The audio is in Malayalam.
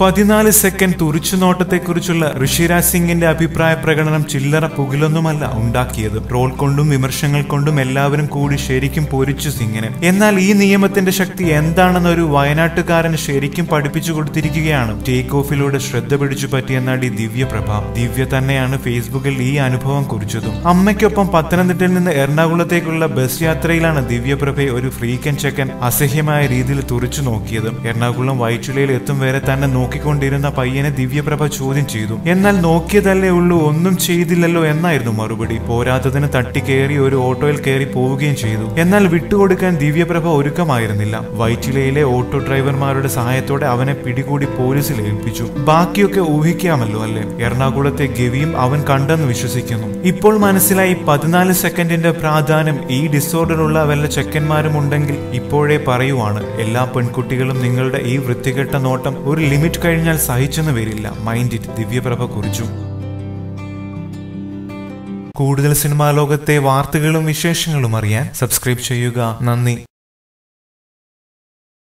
പതിനാല് സെക്കൻഡ് തുറിച്ചുനോട്ടത്തെക്കുറിച്ചുള്ള ഋഷിരാജ് സിംഗിന്റെ അഭിപ്രായ പ്രകടനം ചില്ലറ പുകിലൊന്നുമല്ല ഉണ്ടാക്കിയത്. ട്രോൾ കൊണ്ടും വിമർശങ്ങൾ കൊണ്ടും എല്ലാവരും കൂടി ശരിക്കും പൊരിച്ചു സിംഗിനെ. എന്നാൽ ഈ നിയമത്തിന്റെ ശക്തി എന്താണെന്ന് ഒരു വയനാട്ടുകാരൻ ശരിക്കും പഠിപ്പിച്ചു കൊടുത്തിരിക്കുകയാണ്. ടേക്ക് ഓഫിലൂടെ ശ്രദ്ധ പിടിച്ചു പറ്റിയ നടി ദിവ്യ ദിവ്യപ്രഭ ദിവ്യ തന്നെയാണ് ഫേസ്ബുക്കിൽ ഈ അനുഭവം കുറിച്ചതും. അമ്മയ്ക്കൊപ്പം പത്തനംതിട്ടയിൽ നിന്ന് എറണാകുളത്തേക്കുള്ള ബസ് യാത്രയിലാണ് ദിവ്യപ്രഭയെ ഒരു ഫ്രീക്കൻ ചെക്കൻ അസഹ്യമായ രീതിയിൽ തുറിച്ചു നോക്കിയത്. എറണാകുളം വൈറ്റുലയിൽ എത്തും വരെ തന്നെ നോക്കിക്കൊണ്ടിരുന്ന പയ്യനെ ദിവ്യപ്രഭ ചോദ്യം ചെയ്തു. എന്നാൽ നോക്കിയതല്ലേ ഉള്ളൂ ഒന്നും ചെയ്തില്ലല്ലോ എന്നായിരുന്നു മറുപടി. പോരാത്തതിന് തട്ടിക്കയറി ഒരു ഓട്ടോയിൽ കയറി പോവുകയും ചെയ്തു. എന്നാൽ വിട്ടുകൊടുക്കാൻ ദിവ്യപ്രഭ ഒരുക്കമായിരുന്നില്ല. വൈറ്റിലയിലെ ഓട്ടോ ഡ്രൈവർമാരുടെ സഹായത്തോടെ അവനെ പിടികൂടി പോലീസിൽ ഏൽപ്പിച്ചു. ബാക്കിയൊക്കെ ഊഹിക്കാമല്ലോ അല്ലേ? എറണാകുളത്തെ ഗവിയും അവൻ കണ്ടെന്ന് വിശ്വസിക്കുന്നു. ഇപ്പോൾ മനസ്സിലായി പതിനാല് സെക്കൻഡിന്റെ പ്രാധാന്യം ഈ ഡിസോർഡർ ഉള്ള വല്ല ചെക്കന്മാരും ഉണ്ടെങ്കിൽ ഇപ്പോഴേ പറയുവാണ് എല്ലാ പെൺകുട്ടികളും നിങ്ങളുടെ ഈ വൃത്തികെട്ട നോട്ടം ഒരു ലിമിറ്റ് കഴിഞ്ഞാൽ സഹിച്ചെന്ന് വരില്ല മൈൻഡ് ഇറ്റ് ദിവ്യപ്രഭ കുറിച്ചു. കൂടുതൽ സിനിമാ ലോകത്തെ വാർത്തകളും വിശേഷങ്ങളും അറിയാൻ സബ്സ്ക്രൈബ് ചെയ്യുക. നന്ദി.